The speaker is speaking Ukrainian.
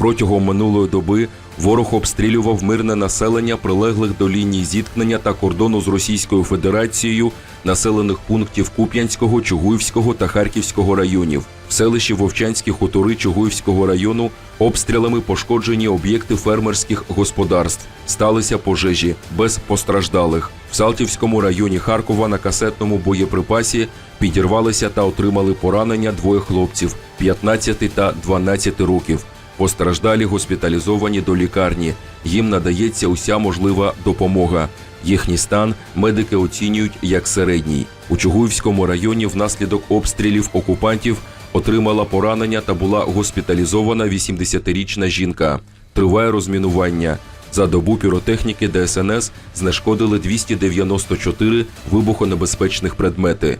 Протягом минулої доби ворог обстрілював мирне населення прилеглих до лінії зіткнення та кордону з Російською Федерацією населених пунктів Куп'янського, Чугуївського та Харківського районів. В селищі Вовчанські хутори Чугуївського району обстрілами пошкоджені об'єкти фермерських господарств. Сталися пожежі без постраждалих. В Салтівському районі Харкова на касетному боєприпасі підірвалися та отримали поранення двоє хлопців 15 та 12 років. Постраждалі госпіталізовані до лікарні. Їм надається уся можлива допомога. Їхній стан медики оцінюють як середній. У Чугуївському районі внаслідок обстрілів окупантів отримала поранення та була госпіталізована 80-річна жінка. Триває розмінування. За добу піротехніки ДСНС знешкодили 294 вибухонебезпечних предмети.